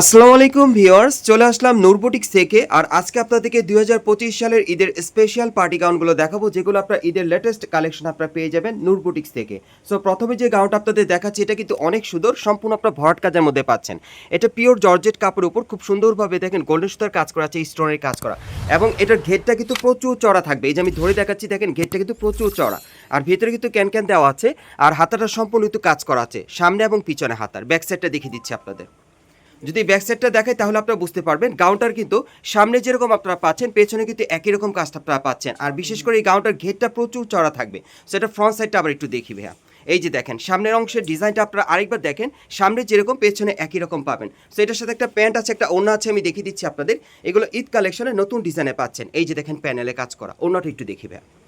আসসালামু আলাইকুম ভিউয়ার্স, চলে আসলাম নূরবুটিক্স থেকে, আর আজকে আপনাদেরকে দুই হাজার পঁচিশ সালের ঈদের স্পেশাল পার্টি গাউনগুলো দেখাবো, যেগুলো আপনার ঈদের লেটেস্ট কালেকশন আপনারা পেয়ে যাবেন নূরবুটিক্স থেকে। সো প্রথমে যে গাউনটা আপনাদের দেখাচ্ছি, এটা কিন্তু অনেক সুন্দর, সম্পূর্ণ আপনার ভরাট কাজের মধ্যে পাচ্ছেন। এটা পিওর জর্জেট কাপড়ের উপর খুব সুন্দরভাবে দেখেন গোল্ডেন সুতার কাজ করা আছে স্টোনের কাজ করা। এবং এটার ঘেরটা কিন্তু প্রচুর চড়া থাকবে, এই যে আমি ধরে দেখাচ্ছি, দেখেন ঘেরটা কিন্তু প্রচুর চড়া। আর ভিতরে কিন্তু ক্যান ক্যান দেওয়া আছে, আর হাতাটা সম্পূর্ণ কিন্তু কাজ করা আছে, সামনে এবং পিছনে হাতার ব্যাক সাইডটা দেখিয়ে দিচ্ছি আপনাদের। যদি ব্যাক সাইডটা তাহলে আপনারা বুঝতে পারবেন, গাউনটার কিন্তু সামনে যেরকম আপনারা পাচ্ছেন, পেছনে কিন্তু একই রকম কাজটা আপনারা পাচ্ছেন। আর বিশেষ করে এই গাউনটার ঘেরটা প্রচুর চড়া থাকবে। সেটা ফ্রন্ট সাইডটা আবার একটু দেখি ভাইয়া। এই যে দেখেন, সামনের অংশের ডিজাইনটা আপনারা আরেকবার দেখেন, সামনে যেরকম, পেছনে একই রকম পাবেন। সো এটার সাথে একটা প্যান্ট আছে, একটা ওড়না আছে, আমি দেখিয়ে দিচ্ছি আপনাদের। এগুলো ঈদ কালেকশনে নতুন ডিজাইনে পাচ্ছেন। এই যে দেখেন প্যানেলে কাজ করা। ওড়নাটা একটু দেখি ভাইয়া।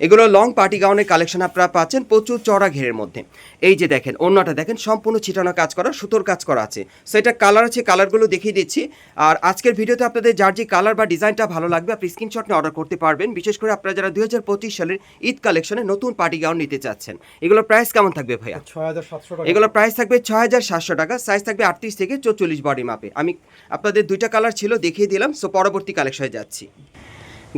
এগুলো লং পার্টি গাউনের কালেকশন আপনারা পাচ্ছেন প্রচুর চড়া ঘেরের মধ্যে। এই যে দেখেন অন্যটা দেখেন সম্পূর্ণ ছিটানো কাজ করা সুতোর কাজ করা আছে। সেটা কালার আছে কালারগুলো দেখিয়ে দিচ্ছি। আর আজকের ভিডিওতে আপনাদের যার যে কালার বা ডিজাইনটা ভালো লাগবে আপনি স্ক্রিনশট নিয়ে অর্ডার করতে পারবেন। বিশেষ করে আপনারা যারা দুই হাজার পঁচিশ সালের ঈদ কালেকশনে নতুন পার্টি গাউন নিতে চাচ্ছেন। এগুলোর প্রাইস কেমন থাকবে ভাইয়া? ছয় হাজার সাতশো টাকা। এগুলো প্রাইস থাকবে ছয় হাজার সাতশো টাকা সাইজ থাকবে আটত্রিশ থেকে চৌচল্লিশ বডি মাপে আমি আপনাদের দুইটা কালার ছিল দেখিয়ে দিলাম। সো পরবর্তী কালেকশনে যাচ্ছি।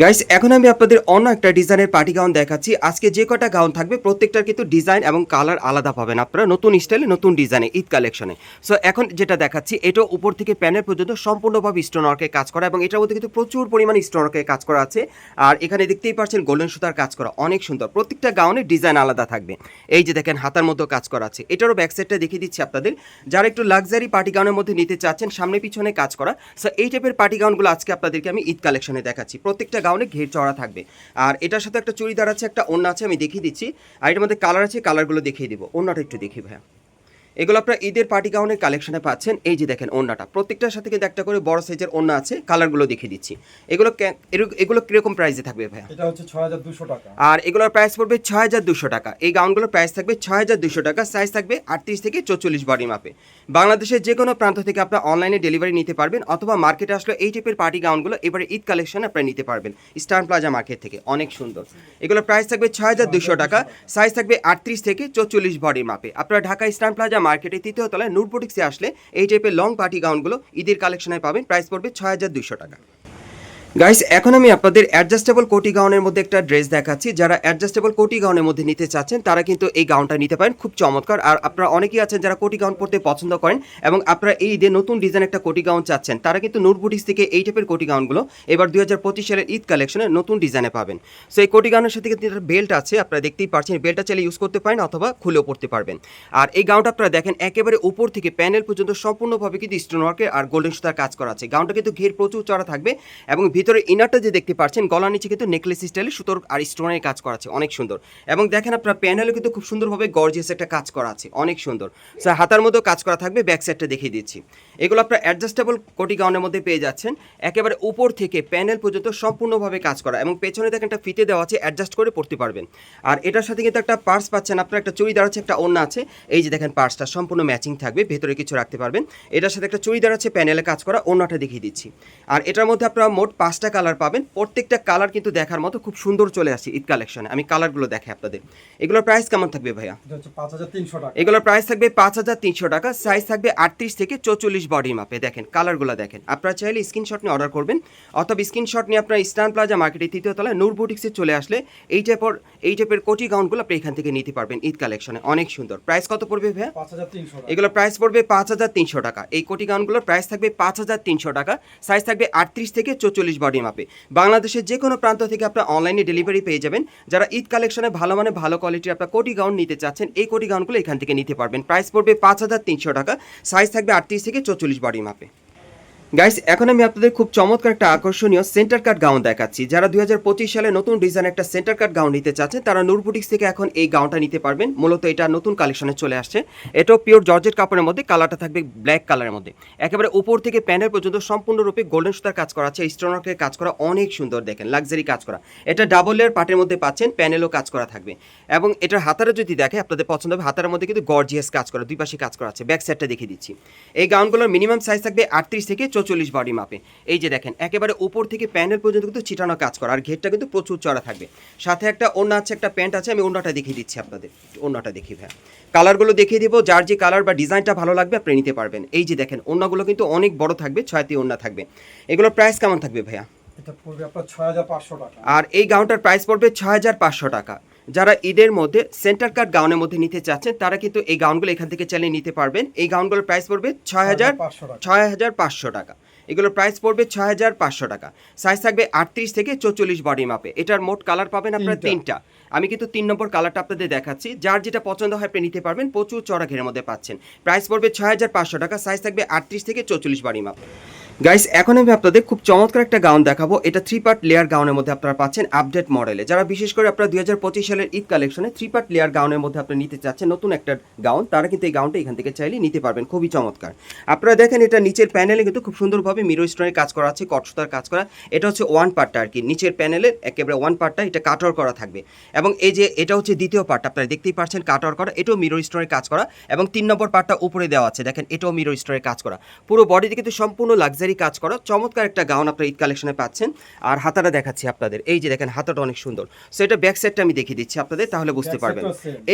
গাইস এখন আমি আপনাদের অন্য একটা ডিজাইনের পার্টি গাউন দেখাচ্ছি। আজকে যে কটা গাউন থাকবে, প্রত্যেকটার কিন্তু ডিজাইন এবং কালার আলাদা পাবেন। আপনারা নতুন স্টাইলে নতুন ডিজাইনে ঈদ কালেকশনে সো এখন যেটা দেখাচ্ছি এটা উপর থেকে প্যানেল পর্যন্ত সম্পূর্ণভাবে স্টোন ওয়ার্কে কাজ করা এবং এটার মধ্যে কিন্তু প্রচুর পরিমাণে স্টোন ওয়ার্কে কাজ করা আছে। আর এখানে দেখতেই পাচ্ছেন গোল্ডেন সুতার কাজ করা, অনেক সুন্দর। প্রত্যেকটা গাউনের ডিজাইন আলাদা থাকবে। এই যে দেখেন, হাতার মধ্যে কাজ করা আছে। এটারও ব্যাক সাইডটা দেখিয়ে দিচ্ছি আপনাদের। যারা একটু লাক্সারি পার্টি গাউনের মধ্যে নিতে চাচ্ছেন সামনে পিছনে কাজ করা। সো এই টাইপের পার্টি গাউনগুলো আজকে আপনাদেরকে আমি ঈদ কালেকশনে দেখাচ্ছি। প্রত্যেকটা গাউনে ঘের চড়া থাকবে। আর এটার সাথে একটা চুড়িদার আছে, একটা অন্য আছে, আমি দেখিয়ে দিচ্ছি। আর এটার মধ্যে কালার আছে কালারগুলো দেখিয়ে দিব। অন্যটা একটু দেখি ভাইয়া। এগুলো আপনারা ঈদের পার্টি গাউনের কালেকশনে পাচ্ছেন। এই যে দেখেন ওড়নাটা প্রত্যেকটার সাথে কিন্তু একটা করে বড় সাইজের ওড়না আছে। কালারগুলো দেখিয়ে দিচ্ছি। এগুলো এগুলো কীরকম প্রাইসে থাকবে ভাইয়া? এটা হচ্ছে ছয় হাজার দুশো টাকা। আর এগুলোর প্রাইস পড়বে ছয় হাজার দুশো টাকা। এই গাউনগুলোর প্রাইস থাকবে ছয় হাজার দুশো টাকা। সাইজ থাকবে আটত্রিশ থেকে চৌচল্লিশ বডি মাপে বাংলাদেশের যে কোনো প্রান্ত থেকে আপনারা অনলাইনে ডেলিভারি নিতে পারবেন অথবা মার্কেটে আসলে এই টাইপের পার্টি গাউনগুলো এবারে ঈদ কালেকশন আপনারা নিতে পারবেন। স্টার প্লাজা মার্কেট থেকে। অনেক সুন্দর। এগুলোর প্রাইস থাকবে ছয় হাজার দুশো টাকা। সাইজ থাকবে আটত্রিশ থেকে চৌচল্লিশ বডি মাপে আপনারা ঢাকা স্টার প্লাজা মার্কেটে তৃতীয় তলায় নূরপটিক্সে আসলে এই টাইপের লং পার্টি গাউনগুলো ঈদের কালেকশনে পাবেন। প্রাইস পড়বে ছয় হাজার দুশো টাকা। গাইস এখন আমি আপনাদের অ্যাডজাস্টেবল কোটি গাউনের মধ্যে একটা ড্রেস দেখাচ্ছি। যারা অ্যাডজাস্টেবল কোটি গাউনের মধ্যে নিতে চাচ্ছেন, তারা কিন্তু এই গাউনটা নিতে পারেন। খুব চমৎকার। আর আপনারা অনেকেই আছেন যারা কোটি গাউন পরতে পছন্দ করেন এবং আপনারা এই ঈদে নতুন ডিজাইন একটা কোটি গাউন চাচ্ছেন, তারা কিন্তু নূরবুটিস থেকে এই টাইপের কোটি গাউনগুলো এবার দুই হাজার পঁচিশ সালের ঈদ কালেকশনে নতুন ডিজাইনে পাবেন। সো এই কোটি গাউনের সাথে কিন্তু বেল্ট আছে, আপনারা দেখতেই পাচ্ছেন বেল্টটা চাইলে ইউজ করতে পারেন অথবা খুলেও পড়তে পারবেন। আর এই গাউনটা আপনারা দেখেন, একেবারে উপর থেকে প্যানেল পর্যন্ত সম্পূর্ণভাবে কিন্তু স্টোন ওয়ার্কের আর গোল্ডেন সুতার কাজ করা আছে। গাউনটা কিন্তু ঘের প্রচুর চড়া থাকবে এবং ভিতরে ইনারটা যে দেখতে পাচ্ছেন, গলার নিচে কিন্তু নেকলেস স্টাইলে সুতোর আর স্টোনের কাজ করা আছে, অনেক সুন্দর। এবং দেখেন আপনার প্যানেলও কিন্তু খুব সুন্দরভাবে গর্জিয়াস একটা কাজ করা আছে, অনেক সুন্দর। স্যার হাতার মধ্যেও কাজ করা থাকবে ব্যাক সাইডটা দেখিয়ে দিচ্ছি। এগুলো আপনার অ্যাডজাস্টেবল কোটি গাউনের মধ্যে পেয়ে যাচ্ছেন। একেবারে উপর থেকে প্যানেল পর্যন্ত সম্পূর্ণভাবে কাজ করা এবং পেছনে দেখেন একটা ফিতে দেওয়া আছে অ্যাডজাস্ট করে পড়তে পারবেন। আর এটার সাথে কিন্তু একটা পার্স পাচ্ছেন, আপনার একটা চুড়িদার আছে, একটা ওড়না আছে। এই যে দেখেন পার্সটা সম্পূর্ণ ম্যাচিং থাকবে, ভেতরে কিছু রাখতে পারবেন। এটার সাথে একটা চুড়িদার আছে প্যানেলে কাজ করা, ওড়নাটা দেখিয়ে দিচ্ছি। আর এটার মধ্যে আপনারা মোট পাঁচটা কালার পাবেন। প্রত্যেকটা কালার কিন্তু দেখার মতো খুব সুন্দর চলে আসছে ঈদ কালেকশনে আমি কালারগুলো দেখাই আপনাদের। এগুলোর প্রাইস কেমন থাকবে ভাইয়া? এগুলোর প্রাইস থাকবে পাঁচ হাজার তিনশো টাকা। সাইজ থাকবে আটত্রিশ থেকে চৌচল্লিশ বডি মাপে দেখেন কালারগুলো দেখেন। আপনারা চাইলে স্ক্রিনশট নিয়ে অর্ডার করবেন। অথবা স্ক্রিনশট নিয়ে আপনার স্টান প্লাজা মার্কেটের তৃতীয় তলায় নূর বুটিক্সে চলে আসলে এই টাইপের এই টাইপের কোটি গাউনগুলো আপনি এখান থেকে নিতে পারবেন ঈদ কালেকশনে অনেক সুন্দর। প্রাইস কত পড়বে ভাইয়া? এগুলোর প্রাইস পড়বে পাঁচ হাজার তিনশো টাকা। এই কোটি গাউনগুলোর প্রাইস থাকবে পাঁচ হাজার তিনশো টাকা। সাইজ থাকবে আটত্রিশ থেকে চৌচল্লিশ বডি মাপে বাংলাদেশের যে কোনো প্রান্ত থেকে আপনার অনলাইনে ডেলিভারি পেয়ে যাবেন। যারা ঈদ কালেকশনে ভালো মানে ভালো কোয়ালিটির আপনার কোটি গাউন নিতে চাচ্ছেন, এই কোটি গাউনগুলো এখান থেকে নিতে পারবেন। প্রাইস পড়বে পাঁচ হাজার তিনশো টাকা। সাইজ থাকবে আটত্রিশ থেকে চৌচল্লিশ বডি মাপে গাইস এখন আমি আপনাদের খুব চমৎকার একটা আকর্ষণীয় সেন্টার কাট গাউন দেখাচ্ছি। যারা দুই হাজার পঁচিশ সালে নতুন ডিজাইন একটা সেন্টার কাট গাউন নিতে চাচ্ছেন, তারা নূরবুটিক্স থেকে এখন এই গাউনটা নিতে পারবেন। মূলত এটা নতুন কালেকশনে চলে আসছে। এটাও পিওর জর্জেট কাপড়ের মধ্যে কালারটা থাকবে ব্ল্যাক কালারের মধ্যে। একেবারে উপর থেকে প্যানেল পর্যন্ত সম্পূর্ণরূপে গোল্ডেন সুতার কাজ করা আছে। স্টোনারকে কাজ করা অনেক সুন্দর দেখেন লাক্সারি কাজ করা। এটা ডাবল লেয়ার পাটের মধ্যে পাচ্ছেন প্যানেলও কাজ করা থাকবে। এবং এটার হাতারে যদি দেখে, আপনাদের পছন্দ হবে, হাতার মধ্যে কিন্তু গর্জিয়াস কাজ করা, দুই পাশে কাজ করা আছে। ব্যাক সাইডটা দেখিয়ে দিচ্ছি। এই গাউনগুলোর মিনিমাম সাইজ থাকবে আটত্রিশ থেকে চৌচল্লিশ বডি মাপে। এই যে দেখেন একেবারে উপর থেকে প্যানেল পর্যন্ত কিন্তু চিটানো কাজ করা আর ঘেরটা কিন্তু প্রচুর চড়া থাকবে। সাথে একটা ওড়না আছে একটা প্যান্ট আছে আমি ওড়নাটা দেখিয়ে দিচ্ছি আপনাদের। ওড়নাটা দেখি ভাই কালারগুলো দেখিয়ে দিব যার যে কালার বা ডিজাইনটা ভালো লাগবে আপনি নিতে পারবেন। এই যে দেখেন ওড়নাগুলো কিন্তু অনেক বড় থাকবে ছয়টি ওড়না থাকবে। এগুলোর প্রাইস কেমন থাকবে ভাইয়া? এটা পড়বে আপনার ছয় হাজার পাঁচশো টাকা। আর এই গাউনটার প্রাইস পড়বে ছয় হাজার পাঁচশো টাকা। যারা ঈদের মধ্যে সেন্টার কাট গাউনের মধ্যে নিতে চাচ্ছেন তারা কিন্তু এই গাউনগুলো এখান থেকে চালিয়ে নিতে পারবেন। এই গাউনগুলোর প্রাইস পড়বে ছয় হাজার 6,500 টাকা। ছয় হাজার পাঁচশো টাকা। এগুলোর প্রাইস পড়বে ছয় হাজার পাঁচশো টাকা। সাইজ থাকবে আটত্রিশ থেকে চৌচল্লিশ বডি মাপে এটার মোট কালার পাবেন আপনারা তিনটা। তিনটা। আমি কিন্তু তিন নম্বর কালারটা আপনাদের দেখাচ্ছি। যার যেটা পছন্দ হয় আপনি নিতে পারবেন। প্রচুর চড়া ঘেরের মধ্যে পাচ্ছেন। প্রাইস পড়বে ছয় হাজার পাঁচশো টাকা। সাইজ থাকবে আটত্রিশ থেকে চৌচল্লিশ বাড়ি মাপ গাইস এখন আমি আপনাদের খুব চমৎকার একটা গাউন দেখাবো। এটা থ্রি পার্ট লেয়ার গাউনের মধ্যে আপনারা পাচ্ছেন আপডেট মডেলে যারা বিশেষ করে আপনারা দুই হাজার পঁচিশ সালের ঈদ কালেকশনে থ্রি পার্ট লেয়ার গাউনের মধ্যে আপনি নিতে চাচ্ছেন নতুন একটা গাউন তারা কিন্তু এই গাউনটা এখান থেকে চাইলে নিতে পারবেন। খুবই চমৎকার। আপনারা দেখেন এটা নিচের প্যানেলে কিন্তু খুব সুন্দরভাবে মিরো স্টোনের কাজ করা আছে কটসুতার কাজ করা। এটা হচ্ছে ওয়ান পার্টটা আর কি। নিচের প্যানেলে একেবারে ওয়ান পার্টটা এটা কাটর করা থাকবে। এবং এই যে এটা হচ্ছে দ্বিতীয় পার্ট আপনারা দেখতেই পাচ্ছেন কাটর করা। এটাও মিরো স্টোনের কাজ করা। এবং তিন নম্বর পার্টটা উপরে দেওয়া আছে। দেখেন এটাও মিরো স্টোনের কাজ করা। পুরো বডিতে কিন্তু সম্পূর্ণ লাক্সারি কাজ করা। চমৎকার একটা গাউন আপনারা ঈদ কালেকশনে পাচ্ছেন। আর হাতাটা দেখাচ্ছি আপনাদের। এই যে দেখেন হাতাটা অনেক সুন্দর। সো এটা ব্যাক সাইডটা আমি দেখিয়ে দিচ্ছি আপনাদের তাহলে বুঝতে পারবেন।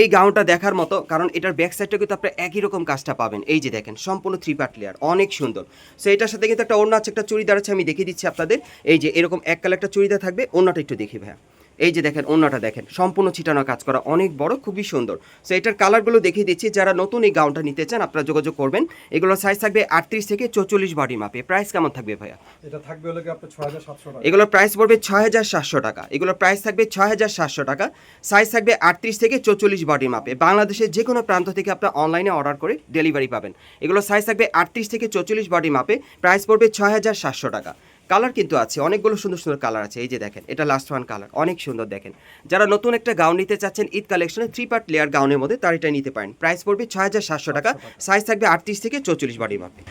এই গাউনটা দেখার মতো কারণ এটার ব্যাক সাইডটা কিন্তু আপনি একই রকম কাজটা পাবেন। এই যে দেখেন সম্পূর্ণ থ্রি পার্ট লেয়ার অনেক সুন্দর। সো এটার সাথে কিন্তু একটা অন্য আছে একটা চুড়িদার আছে আমি দেখিয়ে দিচ্ছি আপনাদের। এই যে এরকম এক কালার একটা চুড়িদার থাকবে অন্যটা একটু দেখি ভাইয়া। এই যে দেখেন অন্যটা দেখেন সম্পূর্ণ ছিটানো কাজ করা অনেক বড় খুবই সুন্দর। সো এটার কালারগুলো দেখিয়ে দিচ্ছি যারা নতুন এই গাউনটা নিতে চান আপনারা যোগাযোগ করবেন। এগুলোর সাইজ থাকবে আটত্রিশ থেকে চৌচল্লিশ বডি মাপে প্রাইস কেমন থাকবে ভাইয়া? এটা থাকবে হলে কি আপনার ছয় হাজার সাতশো টাকা। এগুলোর প্রাইস পড়বে ছয় হাজার সাতশো টাকা। এগুলোর প্রাইস থাকবে ছয় হাজার সাতশো টাকা। সাইজ থাকবে আটত্রিশ থেকে চৌচল্লিশ বডি মাপে বাংলাদেশের যে কোনো প্রান্ত থেকে আপনার অনলাইনে অর্ডার করে ডেলিভারি পাবেন। এগুলোর সাইজ থাকবে আটত্রিশ থেকে চৌচল্লিশ বডি মাপে প্রাইস পড়বে ছয় হাজার সাতশো টাকা। কালার কিন্তু আছে অনেকগুলো সুন্দর সুন্দর কালার আছে এই যে দেখেন এটা লাস্ট ওয়ান কালার অনেক সুন্দর দেখেন। যারা নতুন একটা গাউন নিতে চাচ্ছেন ঈদ কালেকশনে থ্রি পার্ট লেয়ার গাউনের মধ্যে তার এটা নিতে পারেন। প্রাইস পড়বে ছয় হাজার সাতশো টাকা সাইজ থাকবে আটত্রিশ থেকে চৌচল্লিশ বাড়ি মাপে।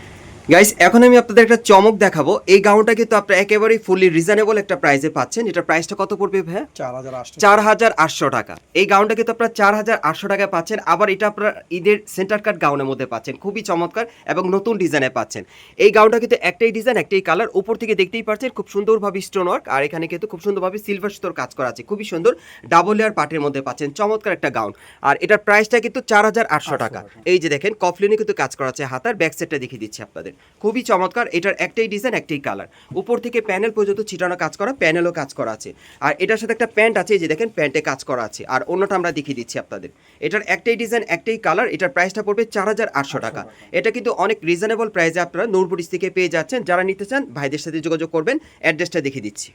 গাইস এখন আমি আপনাদের একটা চমক দেখাবো। এই গাউনটা কিন্তু আপনারা একেবারেই ফুললি রিজনেবল একটা প্রাইসে পাচ্ছেন। এটা প্রাইসটা কত পড়বে ভাইয়া? চার হাজার আটশো চার হাজার আটশো টাকা। এই গাউনটা কিন্তু আপনারা চার হাজার আটশো টাকায় পাচ্ছেন। আবার এটা আপনারা ঈদের সেন্টার কাট গাউনের মধ্যে পাচ্ছেন। খুবই চমৎকার এবং নতুন ডিজাইনে পাচ্ছেন। এই গাউনটা কিন্তু একটাই ডিজাইন একটাই কালার উপর থেকে দেখতেই পাচ্ছেন খুব সুন্দরভাবে স্টোন ওয়ার্ক আর এখানে কিন্তু খুব সুন্দরভাবে সিলভার সুতোর কাজ করা আছে। খুবই সুন্দর ডাবল লেয়ার পার্টের মধ্যে পাচ্ছেন। চমৎকার একটা গাউন। আর এটার প্রাইসটা কিন্তু চার হাজার আটশো টাকা। এই যে দেখেন কফলিনে কিন্তু কাজ করা আছে হাতার। ব্যাক সাইডটা দেখিয়ে দিচ্ছি আপনাদের। খুবই চমৎকার এটার একটাই ডিজাইন একটাই কালার উপর থেকে প্যানেল পর্যন্ত ছিটানো কাজ করা প্যানেলও কাজ করা আছে। আর এটার সাথে একটা প্যান্ট আছে যে দেখেন প্যান্টে কাজ করা আছে। আর অন্যটা আমরা দেখিয়ে দিচ্ছি আপনাদের। এটার একটাই ডিজাইন একটাই কালার এটার প্রাইসটা পড়বে চার হাজার আটশো টাকা। এটা কিন্তু অনেক রিজনেবল প্রাইসে আপনারা নোটবুটিস থেকে পেয়ে যাচ্ছেন। যারা নিতে চান ভাইদের সাথে যোগাযোগ করবেন। অ্যাড্রেসটা দেখিয়ে দিচ্ছি।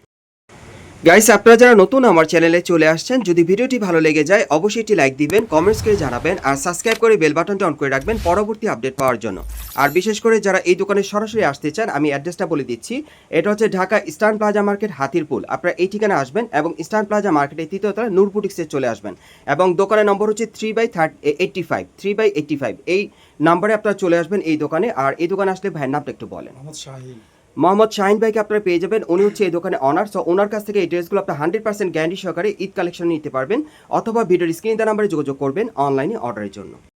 গাইস আপনারা যারা নতুন আমার চ্যানেলে চলে আসছেন, যদি ভিডিওটি ভালো লেগে যায়, অবশ্যই একটি লাইক দিবেন কমেন্টস করে জানাবেন, আর সাবস্ক্রাইব করে বেল বাটনটা অন করে রাখবেন পরবর্তী আপডেট পাওয়ার জন্য। আর বিশেষ করে যারা এই দোকানে সরাসরি আসতে চান, আমি অ্যাড্রেসটা বলে দিচ্ছি। এটা হচ্ছে Dhaka eastern plaza market Hatirpool. আপনারা এই ঠিকানা আসবেন এবং ইস্টার্ন প্লাজা মার্কেটের তৃতীয় তলা নূরপুটিক্সে চলে আসবেন। এবং দোকানের নম্বর হচ্ছে three by third eighty five three by eighty five এই নাম্বারে আপনারা চলে আসবেন এই দোকানে। আর এই দোকানে আসলে ভাইয়ের নামটা একটু বলেন। মোহাম্মদ শাহিন ভাইকে আপনারা পেয়ে যাবেন। উনি হচ্ছে এই দোকানে অনার সো ওনার কাছ থেকে এই ড্রেসগুলো আপনার হান্ড্রেড পার্সেন্ট গ্যারান্টি সহকারে ঈদ কালেকশন নিতে পারবেন, অথবা ভিডিওর স্ক্রিন নাম্বারে যোগাযোগ করবেন অনলাইনে অর্ডারের জন্য।